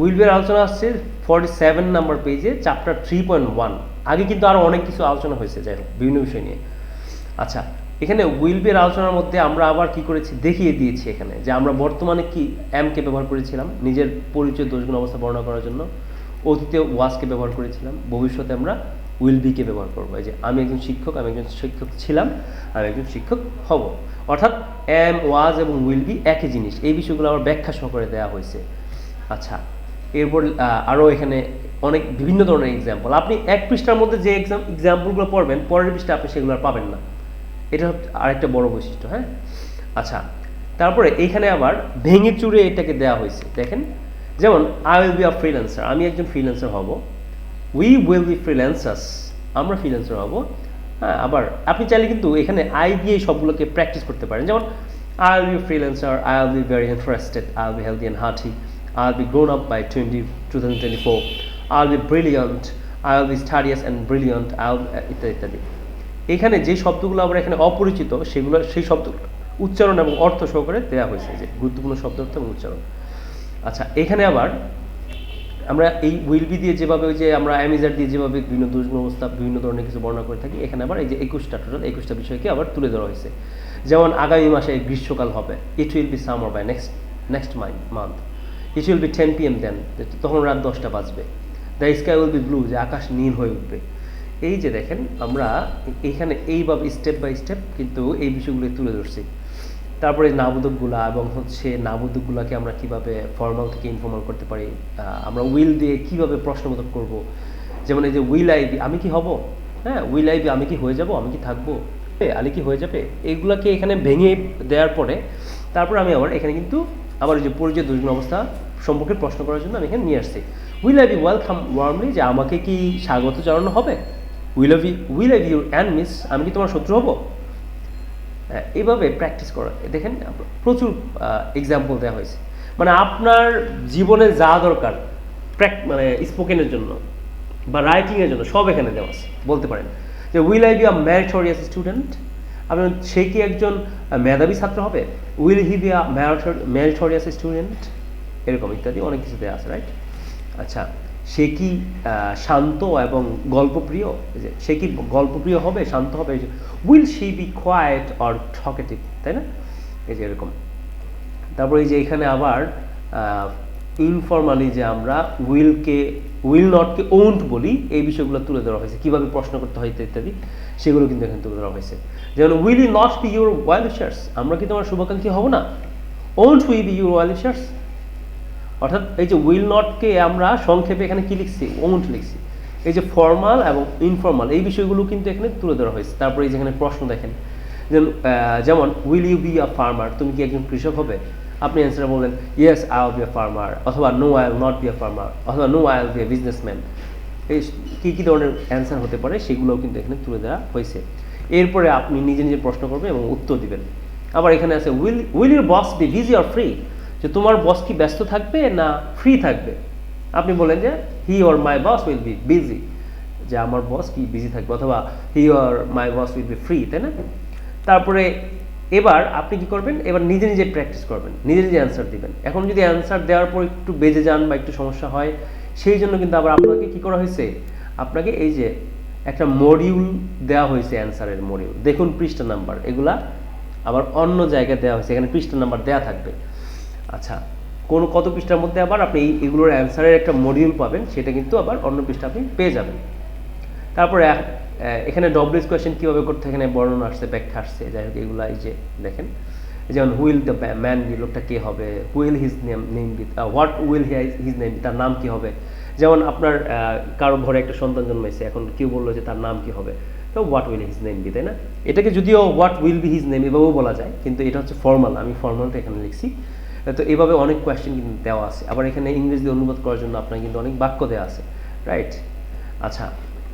উইলবের আলোচনা আসছে forty seven number পেজে চ্যাপ্টার থ্রি পয়েন্ট ওয়ান আগে কিন্তু আরও অনেক কিছু আলোচনা হয়েছে, যাই হোক, বিভিন্ন বিষয় নিয়ে। আচ্ছা এখানে উইলবের আলোচনার মধ্যে আমরা আবার কি করেছি, দেখিয়ে দিয়েছি এখানে যে আমরা বর্তমানে কি এমকে ব্যবহার করেছিলাম, নিজের পরিচয় দোষগুণ অবস্থা বর্ণনা করার জন্য, অতীতে ওয়াজকে ব্যবহার করেছিলাম, ভবিষ্যতে আমরা উইল বিকে ব্যবহার করব। যে, আমি একজন শিক্ষক, আমি একজন শিক্ষক ছিলাম, আমি একজন শিক্ষক হব। অর্থাৎ এম ওয়াজ এবং উইল বি একই জিনিস, এই বিষয়গুলো আবার ব্যাখ্যা সহকারে দেওয়া হয়েছে। আচ্ছা এরপর আরও এখানে অনেক বিভিন্ন ধরনের এক্সাম্পল আপনি এক পৃষ্ঠার মধ্যে যে এক্সাম এক্সাম্পলগুলো পড়বেন, পরের পৃষ্ঠা আপনি সেগুলো আর পাবেন না। এটা আরেকটা বড় বৈশিষ্ট্য হ্যাঁ? আচ্ছা তারপরে এইখানে আবার ভেঙে চুরে এটাকে দেওয়া হয়েছে। দেখেন, যেমন I will be a freelancer আমি একজন ফ্রিল্যান্সার হব। উই উইল বি ফ্রিল্যান্সার্স আমরা ফ্রিল্যান্সার হব। হ্যাঁ আবার আপনি চাইলে কিন্তু এখানে আই দিয়ে সবগুলোকে প্র্যাকটিস করতে পারেন। যেমন I will be freelancer I will be very interested I will be healthy and hearty by twenty two thousand twenty four I will be brilliant I will be studious and brilliant I ইত্যাদি ইত্যাদি। এখানে যে শব্দগুলো আমরা এখানে অপরিচিত, সেগুলো, সেই শব্দ, উচ্চারণ এবং অর্থ সহকারে দেওয়া হয়েছে, যে গুরুত্বপূর্ণ শব্দ, অর্থ এবং উচ্চারণ। আচ্ছা এখানে আবার আমরা এই উইল বি দিয়ে যেভাবে ওই যে আমরা অ্যামিজার দিয়ে যেভাবে বিভিন্ন দুর্গুণ অবস্থা, বিভিন্ন ধরনের কিছু বর্ণনা করে থাকি, এখানে আবার এই যে একুশটা টোটাল একুশটা বিষয়কে আবার তুলে ধরা হয়েছে। যেমন আগামী মাসে গ্রীষ্মকাল হবে। It will be summer by next next month it will be ten P M then তখন রাত দশটা বাজবে। The sky will be blue যে আকাশ নীল হয়ে উঠবে। এই যে দেখেন, আমরা এইখানে এইভাবে স্টেপ বাই স্টেপ কিন্তু এই বিষয়গুলো তুলে ধরছি। তারপরে নাবোধকগুলা এবং হচ্ছে নাবোধকগুলাকে আমরা কীভাবে ফর্মাল থেকে ইনফর্মাল করতে পারি আমরা উইল দিয়ে কীভাবে প্রশ্নবোধক করব। যেমন এই যে উইল আইবি আমি কি হব? হ্যাঁ উইল আইবি আমি কি হয়ে যাব? আমি কি থাকব? আলি কি হয়ে যাবে? এইগুলাকে এখানে ভেঙে দেওয়ার পরে, তারপর আমি আবার এখানে কিন্তু আবার ওই যে পরিচয় দুর্গুণ অবস্থা সম্পর্কে প্রশ্ন করার জন্য আমি এখানে নিয়ে আসছি। Will I be welcome warmly যে আমাকে কি স্বাগত জানানো হবে? Will I will I your and miss আমি কি তোমার শত্রু হব? এইভাবে প্র্যাকটিস করা। দেখেন, প্রচুর এক্সাম্পল দেওয়া হয়েছে। মানে আপনার জীবনে যা দরকার প্র্যাক মানে স্পোকেনের জন্য বা রাইটিংয়ের জন্য, সব এখানে দেওয়া আছে। বলতে পারেন যে will I be a meritorious student আপনি সে কি একজন মেধাবী ছাত্র হবে? Will he be a meritorious student এরকম ইত্যাদি, অনেক কিছু দেওয়া আছে রাইট আচ্ছা সে কি শান্ত এবং গল্পপ্রিয়? সে কি গল্পপ্রিয় হবে, শান্ত হবে? Will she be quiet or talkative তাই না? এই যে এরকম। তারপরে এই যে এখানে আবার ইনফরমালি যে আমরা উইলকে, উইল নটকে ওন্ট বলি, এই বিষয়গুলো তুলে ধরা হয়েছে। কীভাবে প্রশ্ন করতে হয় ইত্যাদি সেগুলো কিন্তু এখানে তুলে ধরা হয়েছে। যেমন will we not be your well wishers আমরা কি তোমার শুভাকাঙ্ক্ষী হব না? Won't we be your well wishers অর্থাৎ এই যে উইল নটকে আমরা সংক্ষেপে এখানে কি লিখছি? ওন্ট লিখছি। এই যে ফর্মাল এবং ইনফর্মাল এই বিষয়গুলো কিন্তু এখানে তুলে ধরা হয়েছে। তারপরে এই যেখানে প্রশ্ন দেখেন। যেমন will you be a farmer তুমি কি একজন কৃষক হবে? আপনি অ্যান্সার বললেন yes I will be a farmer অথবা no I will not be a farmer অথবা no I will be a businessman এই কী কী ধরনের অ্যান্সার হতে পারে সেগুলোও কিন্তু এখানে তুলে দেওয়া হয়েছে। এরপরে আপনি নিজে নিজে প্রশ্ন করবেন এবং উত্তর দিবেন। আবার এখানে আছে will will your boss be busy or free যে তোমার বস কি ব্যস্ত থাকবে না ফ্রি থাকবে? আপনি বলেন যে he or my boss will be busy যে আমার বস কি বিজি থাকবে? অথবা he or my boss will be free তাই না? তারপরে এবার আপনি কি করবেন? এবার নিজে নিজে প্র্যাকটিস করবেন, নিজে নিজে অ্যান্সার দিবেন। এখন যদি অ্যান্সার দেওয়ার পর একটু বেজে যান বা একটু সমস্যা হয়, সেই জন্য কিন্তু আবার আপনাকে কি করা হয়েছে? আপনাকে এই যে একটা মডিউল দেওয়া হয়েছে অ্যান্সারের মডিউল দেখুন পৃষ্ঠা নাম্বার এগুলা আবার অন্য জায়গায় দেওয়া হয়েছে, এখানে পৃষ্ঠা নাম্বার দেওয়া থাকবে। আচ্ছা কোন, কত পৃষ্ঠার মধ্যে আবার আপনি এগুলোর অ্যান্সারের একটা মডিউল পাবেন, সেটা কিন্তু আবার অন্য পৃষ্ঠা আপনি পেয়ে যাবেন। তারপরে এখানে ডব্লিউএস কোয়েশ্চেন কীভাবে করতে এখানে বর্ণনা আসছে, ব্যাখ্যা আসছে। যাই হোক, এগুলো এই যে দেখেন। যেমন হুইল দ্য ম্যান বি লোকটা কে হবে? Will his name name be what will his name তার নাম কি হবে? যেমন, আপনার কারও ঘরে একটা সন্তান জন্মাইছে, এখন কেউ বলল যে তার নাম কি হবে? তো what will his name be তাই না? এটাকে যদিও what will be his name এভাবেও বলা যায়, কিন্তু এটা হচ্ছে ফর্মাল আমি ফর্মালটা এখানে লিখছি। তো এভাবে অনেক কোয়েশ্চেন কিন্তু দেওয়া আছে। আবার এখানে ইংরেজি অনুবাদ করার জন্য আপনার কিন্তু অনেক বাক্য দেওয়া আছে। রাইট আচ্ছা।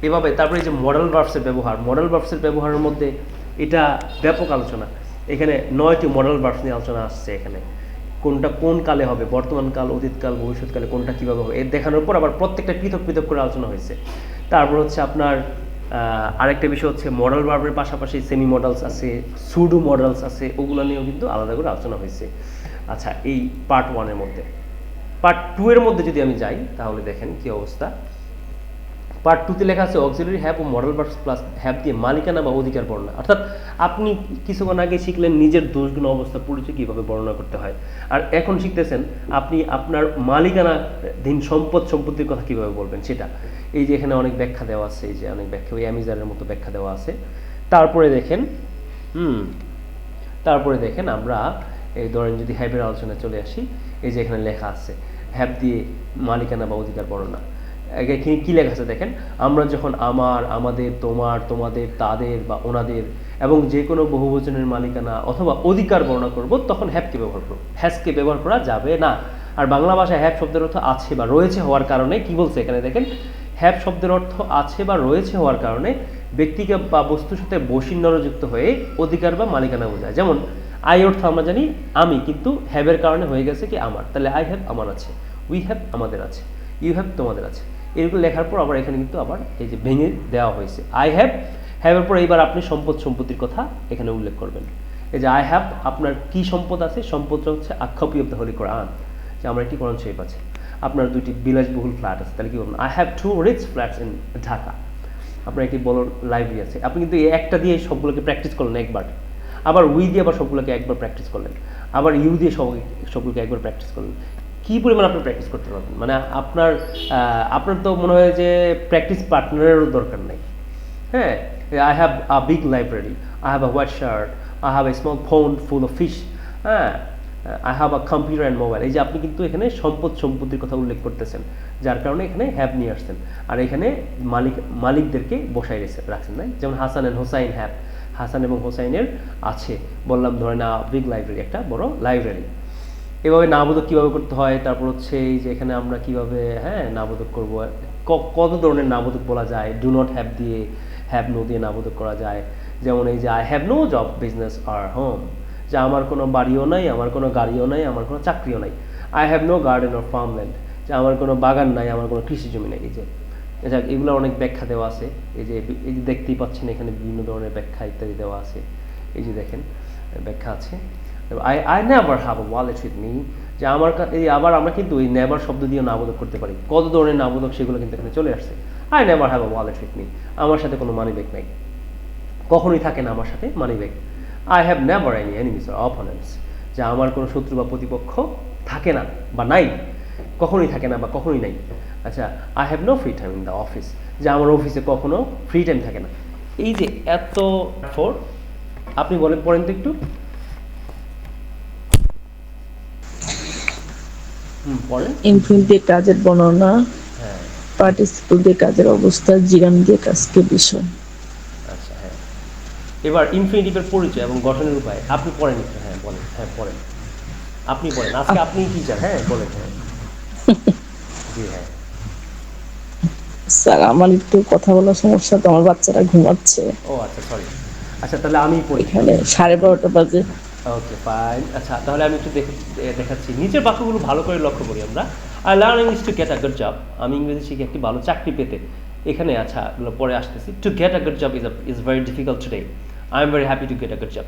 এভাবে তারপরে যে মডেল ভার্বসের ব্যবহার মডেল ভার্বসের ব্যবহারের মধ্যে এটা ব্যাপক আলোচনা। এখানে নয়টি মডেল ভার্বস নিয়ে আলোচনা আসছে এখানে। কোনটা কোন কালে হবে, বর্তমান কাল অতীতকাল ভবিষ্যৎকালে কোনটা কীভাবে হবে, এর দেখানোর পর আবার প্রত্যেকটা পৃথক পৃথক করে আলোচনা হয়েছে। তারপর হচ্ছে আপনার আরেকটা বিষয় হচ্ছে মডেল ভার্বের পাশাপাশি সেমি মডেলস আছে সুডু মডেলস আছে, ওগুলো নিয়েও কিন্তু আলাদা করে আলোচনা হয়েছে। আচ্ছা এই পার্ট ওয়ানের মধ্যে। পার্ট টু এর মধ্যে যদি আমি যাই, তাহলে দেখেন কি অবস্থা। পার্ট টুতে লেখা আছে অক্সিলারি হ্যাভ ও মডেল ভার্স প্লাস হ্যাভ দিয়ে মালিকানা বা অধিকার বর্ণনা। অর্থাৎ আপনি কিছুক্ষণ আগে শিখলেন নিজের দোষগুণ অবস্থা পরিচয় কীভাবে বর্ণনা করতে হয়। আর এখন শিখতেছেন আপনি আপনার মালিকানা দিন সম্পদ সম্পত্তির কথা কীভাবে বলবেন সেটা। এই যে এখানে অনেক ব্যাখ্যা দেওয়া আছে, এই যে অনেক ব্যাখ্যা, ওই অ্যামিজারের মতো ব্যাখ্যা দেওয়া আছে। তারপরে দেখেন, হুম, তারপরে দেখেন আমরা, এই ধরেন যদি হ্যাবের আলোচনায় চলে আসি, এই যে এখানে লেখা আছে হ্যাব দিয়ে মালিকানা বা অধিকার বর্ণনা। এখানে কি লেখা আছে দেখেন? আমরা যখন আমার, আমাদের, তোমার, তোমাদের, তাদের বা ওনাদের এবং যে কোনো বহুবচনের মালিকানা অথবা অধিকার বর্ণনা করব, তখন হ্যাবকে ব্যবহার করব। হ্যাসকে ব্যবহার করা যাবে না। আর বাংলা ভাষায় হ্যাব শব্দের অর্থ আছে বা রয়েছে হওয়ার কারণে, কি বলছে এখানে দেখেন? হ্যাব শব্দের অর্থ আছে বা রয়েছে হওয়ার কারণে, ব্যক্তিকে বা বস্তুর সাথে বসিন্নরযুক্ত হয়ে অধিকার বা মালিকানা বোঝায়। যেমন, আই অর্থ আমরা জানি, আমি কিন্তু হ্যাবের কারণে হয়ে গেছে কি আমার। তাহলে আই হ্যাভ আমার আছে, উই হ্যাভ আমাদের আছে, ইউ হ্যাভ তোমাদের আছে। এরকম লেখার পর আবার এখানে কিন্তু আবার এই যে ভেঙে দেওয়া হয়েছে। আই হ্যাভ হ্যাভের পর এইবার আপনি সম্পদ সম্পত্তির কথা এখানে উল্লেখ করবেন। এই যে আই হ্যাভ আপনার কি সম্পদ আছে? সম্পদটা হচ্ছে আক্ষাপি অফ দ্য হোলি কোরআন যে আমার একটি কোরআন শরীফ আছে। আপনার দুইটি বিলাসবহুল ফ্ল্যাট আছে। তাহলে কি বলবেন? I have two rich flats in Dhaka আপনার একটি বড় লাইব্রেরি আছে। আপনি কিন্তু এই একটা দিয়ে সবগুলোকে প্র্যাকটিস করলেন একবার। আবার উই দিয়ে আবার সবগুলোকে একবার প্র্যাকটিস করলেন। আবার ইউ দিয়ে সব সবগুলোকে একবার প্র্যাকটিস করলেন। কী পরিমাণ আপনি প্র্যাকটিস করতে পারবেন? মানে আপনার আপনার তো মনে হয় যে প্র্যাকটিস পার্টনারেরও দরকার নেই। হ্যাঁ I have a big library I have a white shirt I have a small pond full of fish হ্যাঁ I have a computer and mobile এই যে আপনি কিন্তু এখানে সম্পদ সম্পত্তির কথা উল্লেখ করতেছেন, যার কারণে এখানে হ্যাভ নিয়ে আসছেন। আর এখানে মালিক, মালিকদেরকে বসাই রেখে রাখছেন তাই যেমন হাসান অ্যান্ড হোসাইন হ্যাভ হাসান এবং হোসাইনের আছে। বললাম ধরেন বিগ লাইব্রেরি একটা বড় লাইব্রেরি এভাবে নাবোধক কীভাবে করতে হয়? তারপর হচ্ছে এই যে এখানে আমরা কীভাবে হ্যাঁ নাবোধক করব? কত ধরনের নাবোধক বলা যায়? ডু নট হ্যাভ দিয়ে হ্যাভ নো দিয়ে নাবোধক করা যায়। যেমন এই যে I have no job business or home যে আমার কোনো বাড়িও নাই, আমার কোনো গাড়িও নাই, আমার কোনো চাকরিও নাই। I have no garden or farmland যে আমার কোনো বাগান নাই, আমার কোনো কৃষি জমি নেই। এই যে যাক এগুলো অনেক ব্যাখ্যা দেওয়া আছে। এই যে এই যে দেখতেই পাচ্ছেন এখানে বিভিন্ন ধরনের ব্যাখ্যা ইত্যাদি দেওয়া আছে। এই যে দেখেন, ব্যাখ্যা আছে। I I never have a wallet with me যে আমার এই আবার আমরা কিন্তু এই নেভার শব্দ দিয়ে নাবোধক করতে পারি। কত ধরনের নাবোধক সেগুলো কিন্তু এখানে চলে আসছে। I never have a wallet with me আমার সাথে কোনো মানি ব্যাগ নাই। কখনোই থাকে না আমার সাথে money bag I have never any enemies or opponents যে আমার কোনো শত্রু বা প্রতিপক্ষ থাকে না বা নাই। কখনোই থাকে না বা কখনোই নাই। আচ্ছা I have no free time in the office যে আমার অফিসে কখনো ফ্রি টাইম থাকে না। এই যে এত ফোর আপনি বলেন, পড়েন তো একটু। পড়েন দিয়ে কাজের বর্ণনা হ্যাঁ। পার্টিসিপল দিয়ে কাজের অবস্থা জিরান দিয়ে কাজকে বিষয়। আচ্ছা হ্যাঁ। এবার ইনফিনিটিভের পরিচয় এবং গঠনের উপায় আপনি পড়েন একটু হ্যাঁ বলেন হ্যাঁ পড়েন। আপনি পড়েন আজকে আপনি টিচার হ্যাঁ বলেন হ্যাঁ। জি হ্যাঁ। স্যার আমার একটু কথা বলার সমস্যা তো আমার বাচ্চারা ঘুমাচ্ছে। ও আচ্ছা সরি আচ্ছা তাহলে আমি পড়ি। এখানে সাড়ে বারোটা বাজে। ওকে ফাইন আচ্ছা তাহলে আমি একটু দেখাচ্ছি। নিচের বাক্যগুলো ভালো করে লক্ষ্য করি আমরা। I learn English to get a good job আমি ইংরেজি শিখে একটি ভালো চাকরি পেতে এখানে আচ্ছা পরে আসতেছি। To get a good job is is very difficult today I am very happy to get a good job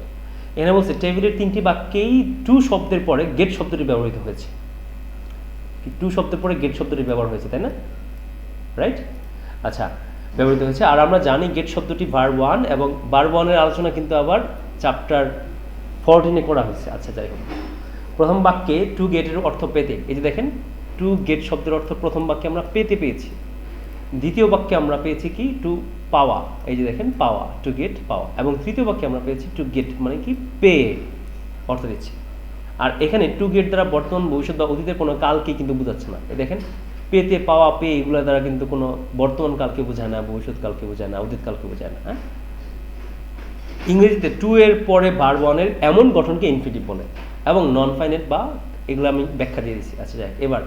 এখানে বলছে টেবিলের তিনটি বাক্যেই টু শব্দের পরে গেট শব্দটি ব্যবহৃত হয়েছে। টু শব্দের পরে গেট শব্দটি ব্যবহার হয়েছে, তাই না? রাইট আচ্ছা ব্যবহৃত হয়েছে। আর আমরা জানি গেট শব্দটি বার ওয়ান এবং বার ওয়ানের আলোচনা কিন্তু আবার চ্যাপ্টার ফোরটিনে করা হয়েছে। আচ্ছা যাই হোক। প্রথম বাক্যে টু গেটের অর্থ পেতে। এই যে দেখেন টু গেট শব্দের অর্থ প্রথম বাক্যে আমরা পেতে পেয়েছি। দ্বিতীয় বাক্যে আমরা পেয়েছি কি? টু পাওয়া এই যে দেখেন পাওয়া টু গেট পাওয়া এবং তৃতীয় বাক্যে আমরা পেয়েছি টু গেট মানে কি? পে অর্থ দিচ্ছি। আর এখানে টু গেট দ্বারা বর্তমান, ভবিষ্যৎ বা অতীতের কোনো কালকে কিন্তু বোঝাচ্ছে না। দেখেন, পেতে, পাওয়া পে এগুলো দ্বারা কিন্তু কোনো বর্তমান কালকে বোঝায় না, ভবিষ্যৎ কালকে বোঝায় না, অতীত কালকে বোঝায় না হ্যাঁ? ইংরেজিতে টু এর পরে বার ওয়ানের এমন গঠনকে ইনফিনিটিভ বলে এবং নন ফাইনেট বা এগুলো আমি ব্যাখ্যা দিয়ে দিচ্ছি। আচ্ছা যাই এবার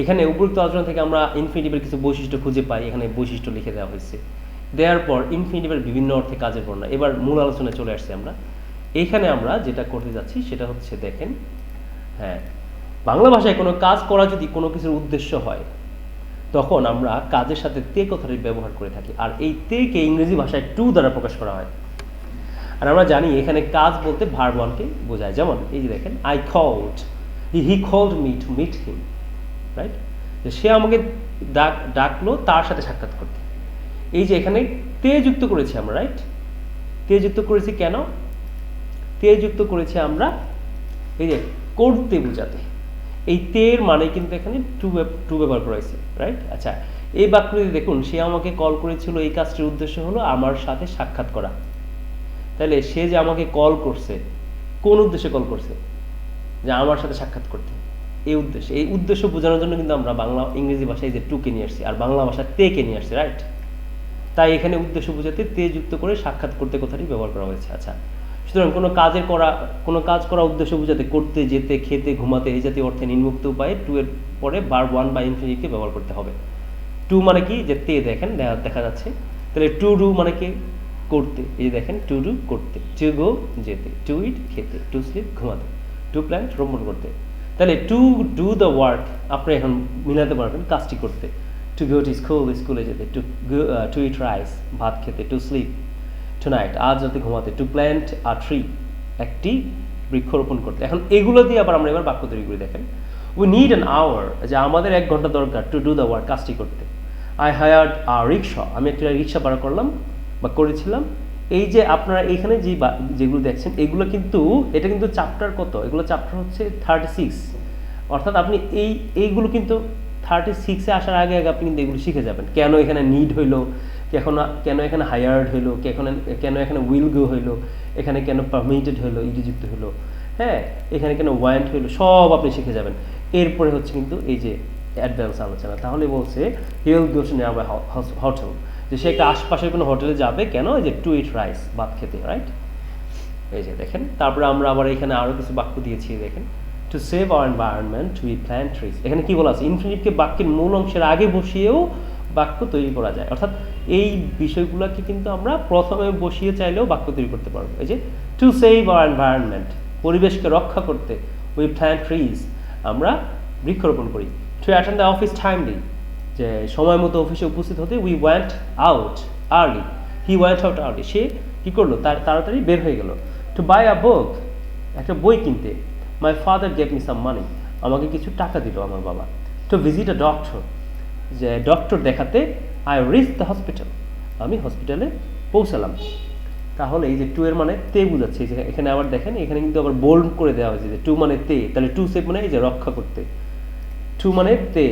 এখানে উপযুক্ত আলোচনা থেকে আমরা ইনফিনিটিভের কিছু বৈশিষ্ট্য খুঁজে পাই, এখানে বৈশিষ্ট্য লিখে দেওয়া হয়েছে। দেওয়ার পর ইনফিনিটিভের বিভিন্ন অর্থে কাজের বর্ণনা। এবার মূল আলোচনায় চলে আসছি আমরা। এইখানে আমরা যেটা করতে যাচ্ছি সেটা হচ্ছে, দেখেন হ্যাঁ বাংলা ভাষায় কোনো কাজ করা যদি কোনো কিছুর উদ্দেশ্য হয়, তখন আমরা কাজের সাথে তে কথাটি ব্যবহার করে থাকি। আর এই তেকে ইংরেজি ভাষায় টু দ্বারা প্রকাশ করা হয়। আর আমরা জানি এখানে কাজ বলতে ভার ওয়ানকে বোঝায়। যেমন, এই যে দেখেন I called he called me to meet him right সে আমাকে ডাক, ডাকলো তার সাথে সাক্ষাৎ করতে। এই যে এখানে তে যুক্ত করেছি আমরা রাইট তে যুক্ত করেছি কেন? তে যুক্ত করেছি আমরা, এই যে করতে বোঝাতে। এই তের মানে কিন্তু এখানে টু টু ব্যবহার করা হয়েছে রাইট আচ্ছা এই বাক্যটি দেখুন, সে আমাকে কল করেছিল, এই কাজটির উদ্দেশ্য হলো আমার সাথে সাক্ষাৎ করা। তাহলে সে যে আমাকে কল করছে, কোন উদ্দেশ্যে কল করছে? যে আমার সাথে সাক্ষাৎ করতে। এই উদ্দেশ্যে, এই উদ্দেশ্য বোঝানোর জন্য কিন্তু আমরা বাংলা, ইংরেজি ভাষায় যে টুকে নিয়ে আসছি, আর বাংলা ভাষায় তেকে নিয়ে আসছি রাইট তাই এখানে উদ্দেশ্য বোঝাতে তে যুক্ত করে সাক্ষাৎ করতে কথাটি ব্যবহার করা হয়েছে। আচ্ছা সুতরাং কোনো কাজের করা, কোনো কাজ করা উদ্দেশ্য বোঝাতে করতে, যেতে, খেতে, ঘুমাতে এই জাতীয় অর্থে নিম্নোক্ত উপায়ে টু এর পরে বার ওয়ান বা ইনফিনিটিকে ব্যবহার করতে হবে। টু মানে কি? যে তে দেখেন, দেখা- দেখা যাচ্ছে। তাহলে টু ডু মানে কি? করতে, এই যে দেখেন টু ডু করতে টু গো যেতে টু ইট খেতে টু স্লিপ ঘুমাতে টু প্ল্যান ভ্রমণ করতে। তাহলে টু ডু দ্য ওয়ার্ক আপনি এখন মিলাতে পারবেন কাজটি করতে। টু গো টু স্কুল স্কুলে যেতে টু টু ইট রাইস ভাত খেতে টু স্লিপ টু নাইট আজ রাতে ঘুমাতে টু প্ল্যান্ট আ ট্রি একটি বৃক্ষরোপণ করতে। এখন এগুলো দিয়ে আবার আমরা এবার বাক্য তৈরি করি, দেখেন। উই নিড অ্যান আওয়ার যে আমাদের এক ঘণ্টা দরকার টু ডু দ্য ওয়ার্ক কাজটি করতে। আই হায়ার্ড আ রিক্সা আমি একটা রিক্সা ভাড়া করলাম বা করেছিলাম, এই যে আপনারা এখানে যে যেগুলো দেখছেন, এগুলো কিন্তু, এটা কিন্তু চ্যাপ্টার কত? এগুলো চ্যাপ্টার হচ্ছে থার্টি সিক্স অর্থাৎ আপনি এই, এইগুলো কিন্তু থার্টি সিক্সে আসার আগে আগে আপনি কিন্তু এগুলো শিখে যাবেন। কেন এখানে নিড হইল? কেন কেন এখানে হায়ার্ড হইল? কেন কেন এখানে উইল গো হইল? এখানে কেন পারমিটেড হইল? ইডিযুক্ত হইল? হ্যাঁ এখানে কেন ওয়ান্ট হইল? সব আপনি শিখে যাবেন। এরপরে হচ্ছে কিন্তু এই যে অ্যাডভান্স আলোচনা। তাহলে বলছে হিল গোস নিয়ার হোটেল যে সে একটা আশপাশের কোনো হোটেলে যাবে, কেন? এই যে টু ইট রাইস ভাত খেতে রাইট এই যে দেখেন, তারপরে আমরা আবার এখানে আরও কিছু বাক্য দিয়েছি, দেখেন। To save our environment we plant trees এখানে কি বলা আছে? ইনফিনিটকে বাক্যের মূল অংশের আগে বসিয়েও বাক্য তৈরি করা যায়। অর্থাৎ এই বিষয়গুলোকে কিন্তু আমরা প্রথমে বসিয়ে চাইলেও বাক্য তৈরি করতে পারব। এই যে টু সেভ আওয়ার এনভায়রনমেন্ট পরিবেশকে রক্ষা করতে উই প্ল্যান্ট ট্রিজ আমরা বৃক্ষরোপণ করি। To attend the office timely যে সময় মতো অফিসে উপস্থিত হতে we went out early he went out early সে কী করল? তার তাড়াতাড়ি বের হয়ে গেল। টু বাই আ বুক একটা বই কিনতে my father get me some money আমাকে কিছু টাকা দিল আমার বাবা। টু ভিজিট আ ডক্টর যে ডক্টর দেখাতে আই রিচ দ্য হসপিটাল আমি হসপিটালে পৌঁছালাম। তাহলে এই যে টু এর মানে তে বুঝাচ্ছে। যে এখানে আবার দেখেন, এখানে কিন্তু আবার বোল্ড করে দেওয়া হয়েছে যে টু মানে তে। তাহলে টু সেভ মানে এই যে রক্ষা করতে। টু মানে তে।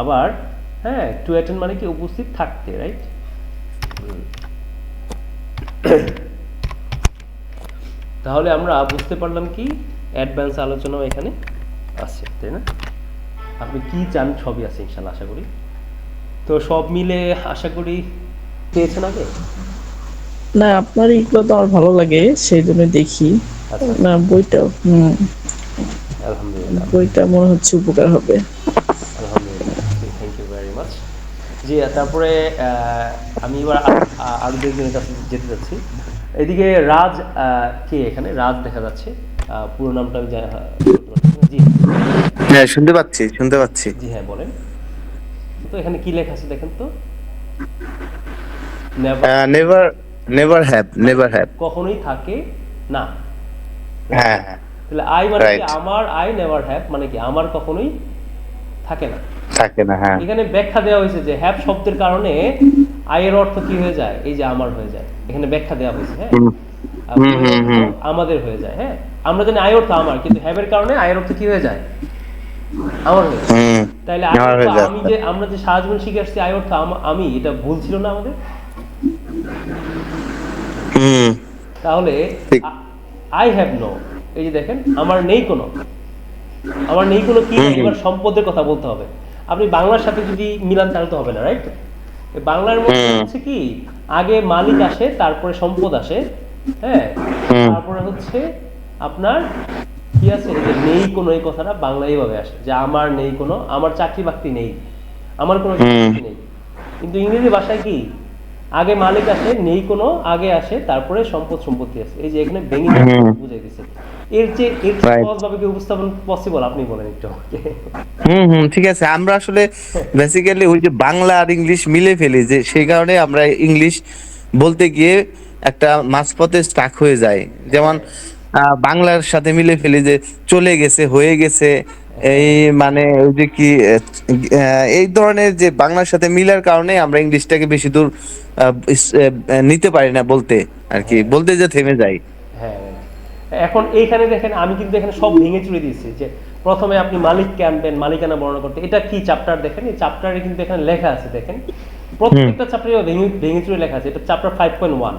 আবার হ্যাঁ টু অ্যাটেন্ড মানে কি উপস্থিত থাকতে রাইট তাহলে আমরা বুঝতে পারলাম কি অ্যাডভান্স আলোচনাও এখানে আছে তাই না? আপনি কি চান সবই আছে ইনশাল্লাহ আশা করি। তো সব মিলে আশা করি পেয়েছেন আগে? না আপনার এগুলো তো আমার ভালো লাগে সেই জন্য দেখি। আচ্ছা। না বইটা হুম। আলহামদুলিল্লাহ। বইটা মনে হচ্ছে উপকার হবে। ভেরি মাচ জি তারপরে আমি এবার আর- আ- আরও দুজনের কাছে যেতে যাচ্ছি। এদিকে রাজ কে এখানে? রাজ দেখা যাচ্ছে। পুরো নামটা আমি। জি। হ্যাঁ শুনতে পাচ্ছি শুনতে পাচ্ছি। জি হ্যাঁ বলেন। তো এখানে কি লেখা আছে দেখেন তো? Never never never have never have কখনোই থাকে না। হ্যাঁ হ্যাঁ। তাহলে আই মানে কি আমার আই নেভার হ্যাভ মানে কি আমার কখনোই থাকে না। থাকে না হ্যাঁ। এখানে ব্যাখ্যা দেওয়া হয়েছে যে হ্যাভ শব্দের কারণে আয়ের অর্থ কি হয়ে যায়? এই যে আমার হয়ে যায়। এখানে ব্যাখ্যা দেওয়া হয়েছে হ্যাঁ। আমাদের হয়ে যায় হ্যাঁ। আমরা জানি আয় অর্থ আমার কিন্তু হ্যাভের কারণে আয়ের অর্থ কি হয়ে যায়? আমার হয়ে যায়। যায়। আমি যে আমরা যে সারা জীবন শিখে আসছি আয় অর্থ আমি এটা ভুল ছিল না আমাদের? হুম। তাহলে আই হ্যাভ নো এই যে দেখেন আমার নেই কোনো। আমার নেই কোনো কি। এবার সম্পদের কথা বলতে হবে। আপনি বাংলার সাথে যদি মিলান তাহলে তো হবে না রাইট বাংলার মধ্যে হচ্ছে কি আগে মালিক আসে তারপরে সম্পদ আসে হ্যাঁ? তারপরে হচ্ছে আপনার কি আছে যে নেই কোনো এই কথাটা বাংলা এইভাবে আসে যে আমার নেই কোনো আমার চাকরি বাকরি নেই আমার কোনো চাকরি নেই। কিন্তু ইংরেজি ভাষায় কি আগে মালিক আসে নেই কোনো আগে আসে তারপরে সম্পদ সম্পত্তি আছে। এই যে এখানে ভেঙে। বুঝাই দিছে। এর যে এর সহজভাবে কি উপস্থাপন পসিবল আপনি বলেন একটু আমাকে। হুম হুম ঠিক আছে। আমরা আসলে বেসিক্যালি ওই যে বাংলা আর ইংলিশ মিলে ফেলি যে সেই কারণে আমরা ইংলিশ বলতে গিয়ে একটা মাঝপথে স্টাক হয়ে যায় যেমন বাংলার সাথে মিলে ফেলি যে চলে গেছে হয়ে গেছে এই মানে ওই যে কি এই ধরনের যে বাংলার সাথে মিলার কারণে আমরা ইংলিশটাকে বেশি দূর নিতে পারি না বলতে আর কি। বলতে যে থেমে যাই। হ্যাঁ right. এখন এইখানে দেখেন আমি কিন্তু এখানে সব ভেঙে চুরে দিয়েছি যে প্রথমে আপনি মালিককে আনবেন মালিকানা বর্ণনা করতে। এটা কি চ্যাপ্টার দেখেন? এই চ্যাপ্টারে কিন্তু এখানে লেখা আছে দেখেন। প্রত্যেকটা চ্যাপ্টারে ভেঙে ভেঙে চুরে লেখা আছে। এটা চ্যাপ্টার ফাইভ পয়েন্ট ওয়ান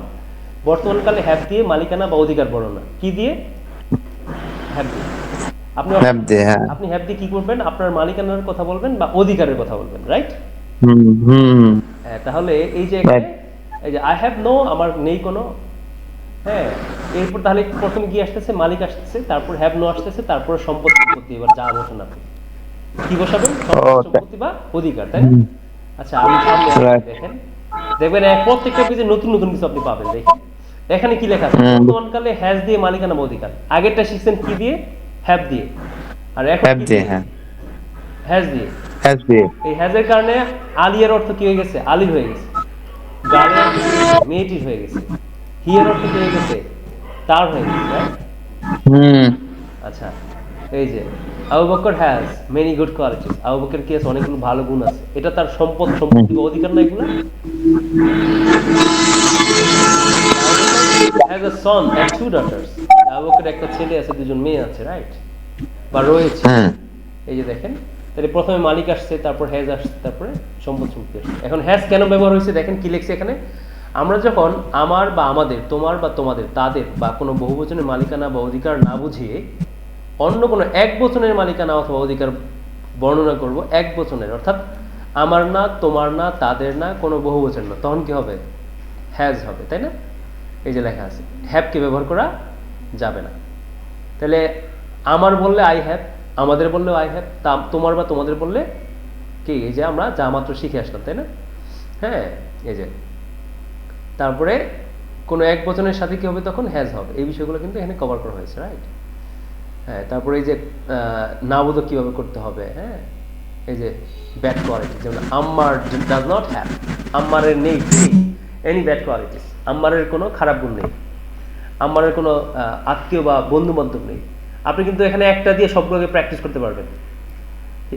বর্তমানকালে হ্যাপ দিয়ে মালিকানা বা অধিকার বর্ণনা। কি দিয়ে? হ্যাপ দিয়ে। আপনি হ্যাঁ হ্যাঁ। আপনি হ্যাপ দিয়ে কি করবেন? আপনার মালিকানার কথা বলবেন বা অধিকারের কথা বলবেন রাইট হ্যাঁ তাহলে এই যে এই যে আই হ্যাভ নো আমার নেই কোনো। হ্যাঁ এরপর তাহলে প্রথমে কি আসতেছে? মালিক আসতেছে তারপর হ্যাভ নো আসতেছে তারপর সম্পত্তি সম্পত্তি এবার যা বসেন আপনি। কি বসাবেন? সম্পত্তি, বা অধিকার তাই না? আচ্ছা আমি সামনে দেখেন। দেখবেন প্রত্যেকটা পেজে নতুন নতুন কিছু আপনি পাবেন দেখেন এখানে কি লেখা আছে? হুম। বর্তমানকালে হ্যাজ দিয়ে মালিকানা অধিকার। আগেরটা শিখছেন কি দিয়ে? হ্যাভ দিয়ে। আর এখন হ্যাভ কি যে হ্যাঁ। হ্যাজ দিয়ে। হ্যাভ যে এই হ্যাজের কারণে আলিয়ার অর্থ কি হয়ে গেছে? আলির হয়ে গেছে। গেছে? মেয়েটির হয়ে গেছে। হিয়ের অর্থ হয়ে গেছে। তার হয়ে গেছে হুম। আচ্ছা এই যে Abu Bakr has many good qualities Abu Bakr কি আছে? অনেকগুলো ভালো গুণ আছে। এটা তার সম্পদ সম্পত্তি অধিকার না এগুলো? Has a son two daughters Abu Bakr একটা ছেলে আছে দুজন মেয়ে আছে রাইট বা রয়েছে। এই যে দেখেন তাহলে প্রথমে মালিক আসছে তারপর হ্যাজ আসছে তারপরে সম্পদ সম্পত্তি আসছে। এখন হ্যাজ কেন ব্যবহার হয়েছে? দেখেন কি লিখছে এখানে? আমরা যখন আমার বা আমাদের, তোমার বা তোমাদের, তাদের বা কোনো বহুবচনের মালিকানা বা অধিকার না বুঝিয়ে অন্য কোনো এক বচনের মালিকানা অথবা অধিকার বর্ণনা করব, এক বচনের, অর্থাৎ আমার না, তোমার না, তাদের না, কোনো বহুবচন না, তখন কি হবে? হ্যাজ হবে, তাই না? এই যে লেখা আছে হ্যাভকে ব্যবহার করা যাবে না। তাহলে আমার বললে আই হ্যাভ আমাদের বললেও আই হ্যাভ তা তোমার বা তোমাদের বললে কি? এই যে আমরা যা মাত্র শিখে আসলাম, তাই না? হ্যাঁ এই যে তারপরে কোনো এক বচনের সাথে কি হবে তখন? হ্যাজ হবে। এই বিষয়গুলো কিন্তু এখানে কভার করা হয়েছে রাইট হ্যাঁ তারপরে এই যে আহ, নাবোধক কীভাবে করতে হবে হ্যাঁ? এই যে ব্যাড কোয়ালিটি যেমন আম্মার ডাজ নট হ্যাভ আম্মারের নেই এনি ব্যাড কোয়ালিটিস আম্মারের কোনো খারাপ গুণ নেই আম্মারের কোনো আত্মীয় বা বন্ধু বান্ধব নেই। আপনি কিন্তু এখানে একটা দিয়ে সবগুলোকে প্র্যাকটিস করতে পারবেন।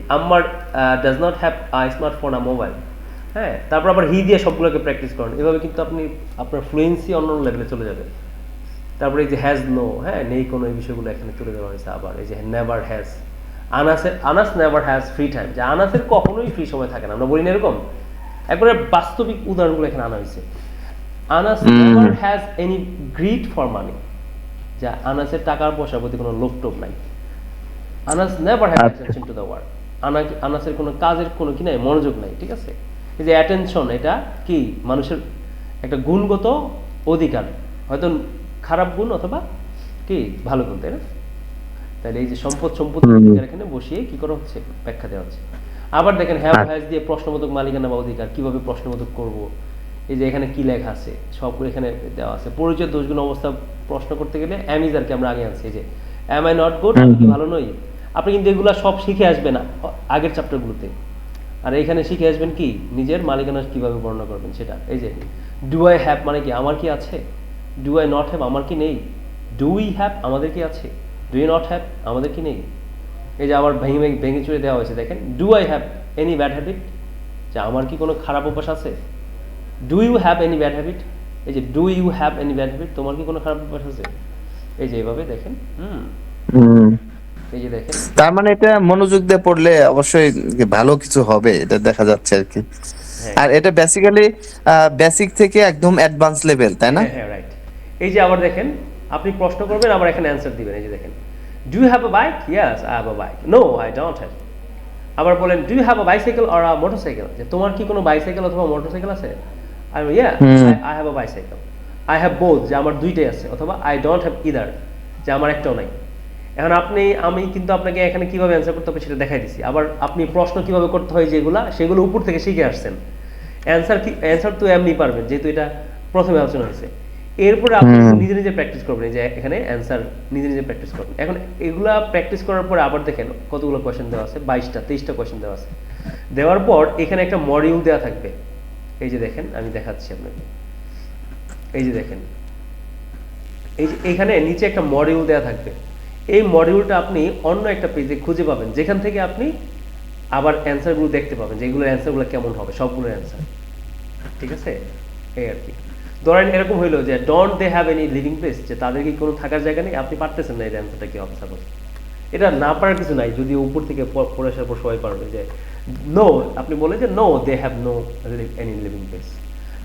Ammar does not have a smartphone a mobile হ্যাঁ তারপর আবার হি দিয়ে সবগুলোকে প্র্যাকটিস করেন। এভাবে কিন্তু আপনি আপনার ফ্লুয়েন্সি অন্য লেভেলে চলে যাবে। তারপরে এই যে হ্যাজ নো হ্যাঁ নেই কোনো এই বিষয়গুলো এখানে তুলে দেওয়া হয়েছে আবার। এই যে never has আনাসের Anas never has free time যে আনাসের কখনোই ফ্রি সময় থাকে না। আমরা বলি না এরকম। একবারে বাস্তবিক উদাহরণগুলো এখানে আনা হয়েছে। Anas never has any greed for money যা আনাসের টাকার পয়সার প্রতি কোনো লোভ টোভ নাই। Anas never. Attention to the word আনা আনাসের কোনো কাজের কোনো কি নাই? মনোযোগ নাই ঠিক আছে? এই যে অ্যাটেনশন এটা কি? মানুষের একটা গুণগত অধিকার। হয়তো খারাপ গুণ অথবা কি? ভালো গুণ তাই না? তাহলে এই যে সম্পদ। অধিকার এখানে বসিয়ে কি করা হচ্ছে? ব্যাখ্যা দেওয়া হচ্ছে। আবার দেখেন হ্যাভ আচ্ছা। হ্যাজ দিয়ে প্রশ্নবোধক মালিকানা বা অধিকার কীভাবে প্রশ্নবোধক করব? এই যে এখানে কি লেখা আছে? সবগুলো এখানে দেওয়া আছে। পরিচয় দোষগুণ অবস্থা প্রশ্ন করতে গেলে অ্যামিজারকে আমরা আগে আনছি। এই যে অ্যাম আই নট গুড। ভালো নই। আপনি কিন্তু এগুলা সব শিখে আসবেন আ- আগের চ্যাপ্টারগুলোতে আর এখানে শিখে আসবেন কি? নিজের মালিকানা কীভাবে বর্ণনা করবেন সেটা। এই যে ডু আই হ্যাভ মানে কি আমার কি আছে? ডু আই নট হ্যাভ আমার কি নেই? ডু উই হ্যাভ আমাদের কি আছে? ডু ইউ নট হ্যাভ আমাদের কি নেই? এই যে আবার ভেঙে ভেঙে ভেঙে চুরে দেওয়া হয়েছে দেখেন। Do I have any bad habit যে আমার কি কোনো খারাপ অভ্যাস আছে? Do you have any bad habit এই যে do you have any bad habit তোমার কি কোনো খারাপ অভ্যাস আছে? এই যে এইভাবে দেখেন। হুম। এই যে দেখেন। তার মানে এটা মনোযোগ দিয়ে পড়লে অবশ্যই ভালো কিছু হবে এটা দেখা যাচ্ছে আর কি। হ্যাঁ। আর এটা বেসিক্যালি বেসিক থেকে একদম অ্যাডভান্স লেভেল তাই না? হ্যাঁ হ্যাঁ রাইট এই যে আবার দেখেন আপনি প্রশ্ন করবেন আবার এখানে অ্যান্সার দিবেন এই যে দেখেন। Do you have a bike yes I have a bike no I don't have আবার বলেন do you have a bicycle or a motorcycle যে তোমার কি কোনো বাইসাইকেল অথবা মোটরসাইকেল আছে? I yeah. I have a bicycle I have both যে আমার দুইটাই আছে অথবা আই ডোন্ট হ্যাভ ইদার যে আমার একটাও নাই। এখন আপনি আমি কিন্তু আপনাকে এখানে কীভাবে অ্যান্সার করতে হবে সেটা দেখাই দিছি। আবার আপনি প্রশ্ন কীভাবে করতে হয় যেগুলা সেগুলো উপর থেকে শিখে আসছেন। অ্যান্সার কি অ্যান্সার তো এমনি পারবেন যেহেতু এটা প্রথমে আলোচনা হয়েছে। এরপরে আপনি নিজে নিজে প্র্যাকটিস করবেন এই যে এখানে অ্যান্সার নিজে নিজে প্র্যাকটিস করবেন। এখন এগুলা প্র্যাকটিস করার পরে আবার দেখেন কতগুলো কোয়েশ্চেন দেওয়া আছে বাইশটা তেইশটা কোয়েশ্চেন দেওয়া আছে। দেওয়ার পর এখানে একটা মডিউল দেওয়া থাকবে। এই যে দেখেন আমি দেখাচ্ছি আপনাকে। এই যে দেখেন। এই যে এখানে নিচে একটা মডিউল দেওয়া থাকবে। এই মডিউলটা আপনি অন্য একটা পেজে খুঁজে পাবেন। যেখান থেকে আপনি আবার অ্যান্সারগুলো দেখতে পাবেন যে এগুলোর অ্যান্সারগুলো কেমন হবে, সবগুলোর অ্যান্সার ঠিক আছে? এই আর কি। ধরেন এরকম হইল যে don't they have any living place যে তাদের কি কোনো থাকার জায়গা নেই? আপনি পারতেছেন না এই অ্যান্সারটা কি হবে সাপোজ এটা না পারার কিছু নাই, যদি উপর থেকে পড়ে আসার পর সবাই পারবে যে নো আপনি বলে যে no they have no any living place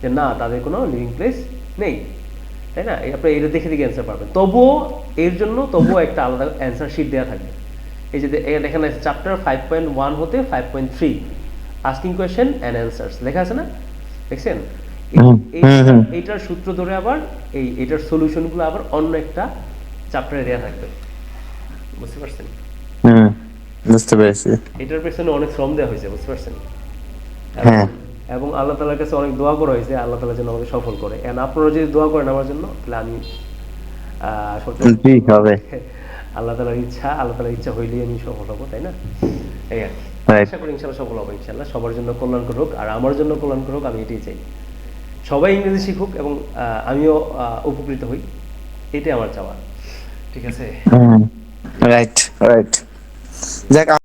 যে না, তাদের কোনো লিভিং প্লেস নেই। তাই না? আপনি এটা দেখে দেখে অ্যান্সার পারবেন। তবুও এর জন্য তবুও একটা আলাদা অ্যান্সার শিট দেওয়া থাকবে। এই যে দে- এ- চ্যাপ্টার ফাইভ পয়েন্ট ওয়ান হতে five point three asking question and answers লেখা আছে না? দেখছেন? হুম, হুম। এইটার সূত্র ধরে আবার এই এটার সলিউশনগুলো আবার অন্য একটা চ্যাপ্টারে দেওয়া থাকবে। বুঝতে পারছেন? বুঝতে পেরেছি। এটার পেছনে অনেক শ্রম দেওয়া হয়েছে বুঝতে পারছেন? হ্যাঁ। এবং আল্লাহ তালার কাছে অনেক দোয়া করা হয়েছে আল্লাহ তালা যেন আমাকে সফল করে। এন্ড আপনারা যদি দোয়া করেন আমার জন্য তাহলে আমি ঠিক হবে। আল্লাহ তালার ইচ্ছা আল্লাহ তালার ইচ্ছা হইলেই আমি সফল হব তাই না? এই আর কি। আশা করি ইনশাল্লাহ সফল হব ইনশাল্লাহ সবার জন্য কল্যাণকর হোক আর আমার জন্য কল্যাণকর হোক আমি এটাই চাই। সবাই ইংরেজি শিখুক এবং আমিও উপকৃত হই। এটাই আমার চাওয়া। ঠিক আছে? রাইট রাইট যাক